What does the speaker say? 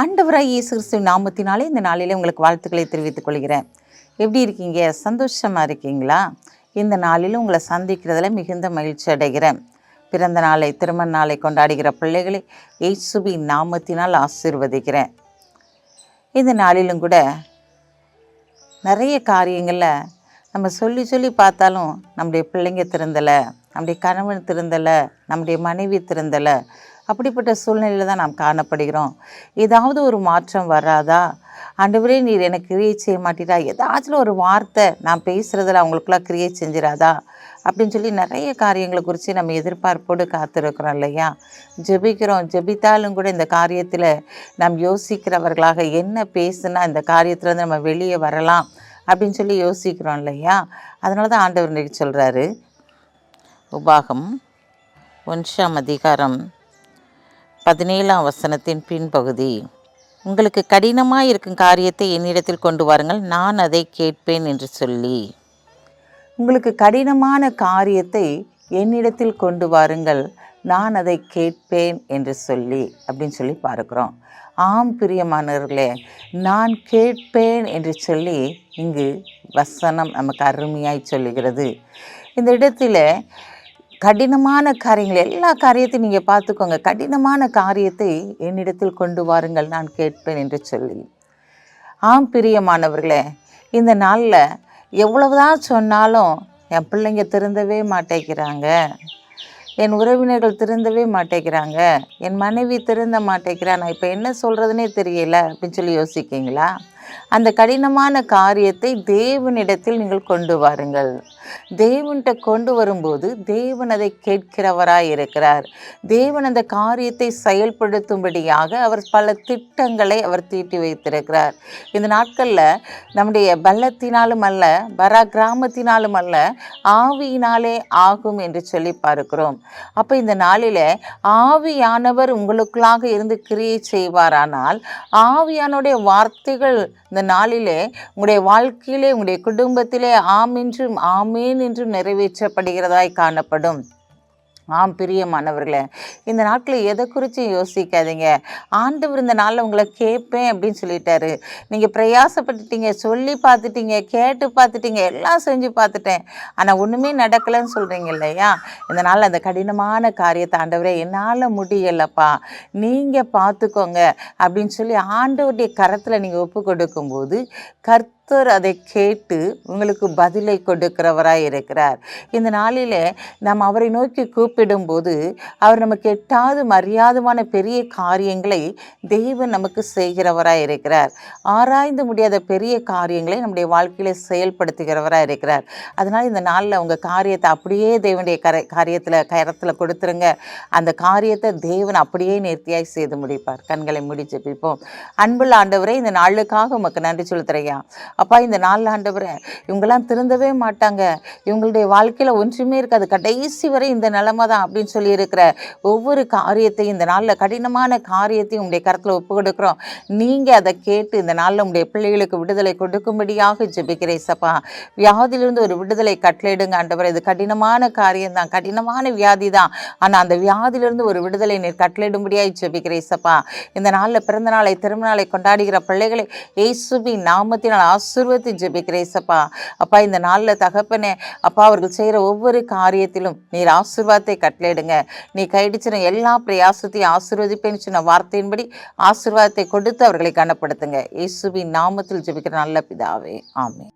ஆண்டவராக இயேசு கிறிஸ்துவின் நாமத்தினாலே இந்த நாளிலே உங்களுக்கு வாழ்த்துக்களை தெரிவித்துக் கொள்கிறேன். எப்படி இருக்கீங்க? சந்தோஷமாக இருக்கீங்களா? இந்த நாளில் உங்களை சந்திக்கிறதுல மிகுந்த மகிழ்ச்சி அடைகிறேன். பிறந்த நாளை திருமண நாளை கொண்டாடுகிற பிள்ளைகளை இயேசுவின் நாமத்தினால் ஆசீர்வதிக்கிறேன். இந்த நாளிலும் கூட நிறைய காரியங்களில் நம்ம சொல்லி சொல்லி பார்த்தாலும் நம்முடைய பிள்ளைங்க திறந்தலை நம்முடைய கணவன் திருந்தலை நம்முடைய மனைவி திருந்தலை அப்படிப்பட்ட சூழ்நிலையில் தான் நாம் காணப்படுகிறோம். ஏதாவது ஒரு மாற்றம் வராதா? ஆண்டவரே நீர் எனக்கு கிரியேட் செய்ய மாட்டீரா? ஏதாச்சும் ஒரு வார்த்தை நான் பேசுகிறதில் அவங்களுக்குலாம் கிரியேட் செஞ்சிடாதா அப்படின்னு சொல்லி நிறைய காரியங்களை குறித்து நம்ம எதிர்பார்ப்போடு காத்திருக்கிறோம் இல்லையா? ஜெபிக்கிறோம். ஜெபித்தாலும் கூட இந்த காரியத்தில் நாம் யோசிக்கிறவர்களாக என்ன பேசுனா இந்த காரியத்துலேருந்து நம்ம வெளியே வரலாம் அப்படின்னு சொல்லி யோசிக்கிறோம் இல்லையா? அதனால தான் ஆண்டவர் இன்னைக்கு சொல்கிறாரு உபாகம் ஒன்றாம் அதிகாரம் பதினேழாம் வசனத்தின் பின்பகுதி. உங்களுக்கு கடினமாக இருக்கும் காரியத்தை என்னிடத்தில் கொண்டு வாருங்கள் நான் அதை கேட்பேன் என்று சொல்லி. உங்களுக்கு கடினமான காரியத்தை என்னிடத்தில் கொண்டு வாருங்கள் நான் அதை கேட்பேன் என்று சொல்லி அப்படின்னு சொல்லி பார்க்குறோம். ஆம் பிரியமானவர்களே நான் கேட்பேன் என்று சொல்லி இங்கு வசனம் நமக்கு அருமையாய் சொல்லுகிறது. இந்த இடத்துல கடினமான காரியங்கள் எல்லா காரியத்தையும் நீங்கள் பார்த்துக்கோங்க. கடினமான காரியத்தை என்னிடத்தில் கொண்டு வாருங்கள் நான் கேட்பேன் என்று சொல்லி. ஆம் பிரியமானவர்களே இந்த நாளில் எவ்வளவுதான் சொன்னாலும் என் பிள்ளைங்க திருந்தவே மாட்டேங்கிறாங்க. என் உறவினர்கள் திருந்தவே மாட்டேங்கிறாங்க. என் மனைவி திருந்த மாட்டேங்கிறா. நான் இப்போ என்ன சொல்கிறதுனே தெரியல அப்படின்னு சொல்லி யோசிக்கிங்களா அந்த கடினமான காரியத்தை தேவனிடத்தில் நீங்கள் கொண்டு வாருங்கள். தேவன்கிட்ட கொண்டு வரும்போது தேவன் அதை கேட்கிறவராய் இருக்கிறார். தேவன் அந்த காரியத்தை செயல்படுத்தும்படியாக அவர் பல திட்டங்களை அவர் தீட்டி வைத்திருக்கிறார். இந்த நாட்களில் நம்முடைய பலத்தினாலும் அல்ல பரா கிராமத்தினாலும் அல்ல ஆவியினாலே ஆகும் என்று சொல்லி பார்க்கிறோம். அப்போ இந்த நாளில் ஆவியானவர் உங்களுக்குள்ளாக இருந்து கிரியை செய்வாரானால் ஆவியானுடைய வார்த்தைகள் இந்த நாளிலே உங்களுடைய வாழ்க்கையிலே உங்களுடைய குடும்பத்திலே ஆம் என்றும் ஆமேன் என்றும் நிறைவேற்றப்படுகிறதாய் காணப்படும். ஆம் பிரியமானவர்களே இந்த நாட்களில் எதை குறித்து யோசிக்காதீங்க. ஆண்டவர் இந்த நாளில் உங்களை கேட்பேன் அப்படின்னு சொல்லிட்டாரு. நீங்கள் பிரயாசப்பட்டுட்டீங்க சொல்லி பார்த்துட்டீங்க கேட்டு பார்த்துட்டீங்க எல்லாம் செஞ்சு பார்த்துட்டேன். ஆனால் ஒன்றுமே நடக்கலைன்னு சொல்கிறீங்க இல்லையா? இந்த நாளில் அந்த கடினமான காரியத்தை ஆண்டவரே என்னால் முடியலப்பா. நீங்கள் பார்த்துக்கோங்க அப்படின்னு சொல்லி ஆண்டவருடைய கரத்தில் நீங்கள் ஒப்பு கொடுக்கும்போது கர்த்த கர்த்தர் அதை கேட்டு உங்களுக்கு பதிலை கொடுக்கிறவராய் இருக்கிறார். இந்த நாளில் நாம் அவரை நோக்கி கூப்பிடும்போது அவர் நமக்கு எட்டாவது மரியாதமான பெரிய காரியங்களை தெய்வம் நமக்கு செய்கிறவராய் இருக்கிறார். ஆராய்ந்து முடியாத பெரிய காரியங்களை நம்முடைய வாழ்க்கையில் செயல்படுத்துகிறவராக இருக்கிறார். அதனால் இந்த நாளில் உங்கள் காரியத்தை அப்படியே தேவனுடைய கரை காரியத்தில் கரத்தில் கொடுத்துருங்க. அந்த காரியத்தை தேவன் அப்படியே நேர்த்தியாய் செய்து முடிப்பார். கண்களை முடிச்சு பிப்போம் அன்புள்ள ஆண்டவரே இந்த நாளுக்காக உமக்கு நன்றி சொல்லுத்துறையா அப்பா இந்த நாளில் ஆண்டவரை இவங்கெல்லாம் திருந்தவே மாட்டாங்க. இவங்களுடைய வாழ்க்கையில் ஒன்றுமே இருக்காது. கடைசி வரை இந்த நிலமை தான் அப்படின்னு சொல்லி இருக்கிற ஒவ்வொரு காரியத்தையும் இந்த நாளில் கடினமான காரியத்தையும் உங்களுடைய கருத்தில் ஒப்பு கொடுக்குறோம். நீங்கள் அதை கேட்டு இந்த நாளில் உங்களுடைய பிள்ளைகளுக்கு விடுதலை கொடுக்கும்படியாக ஜெபிக்கிறேன் சப்பா வியாதியிலிருந்து ஒரு விடுதலை கட்டளையிடுங்க ஆண்டவர். இது கடினமான காரியம் தான் கடினமான வியாதி தான். ஆனால் அந்த வியாதியிலிருந்து ஒரு விடுதலை நீர் கட்டளையிடும்படியாக ஜெபிக்கிறேன் சப்பா இந்த நாளில் பிறந்த நாளை திருமண நாளை கொண்டாடுகிற பிள்ளைகளை ஏசுபி நாமத்தினால் ஆசீர்வதித்து ஜெபிக்கிறேசப்பா அப்பா இந்த நாளில் தகப்பனே அப்பா அவர்கள் செய்கிற ஒவ்வொரு காரியத்திலும் நீர் ஆசிர்வாதத்தை கட்டளையிடுங்க. நீ கைடிச்சின எல்லா பிரயாசத்தையும் ஆசிர்வதிப்பேன்னு சொன்ன வார்த்தையின்படி ஆசிர்வாதத்தை கொடுத்து அவர்களை கனப்படுத்துங்க. இயேசுவின் நாமத்தில் ஜெபிக்கிற நல்ல பிதாவே. ஆமே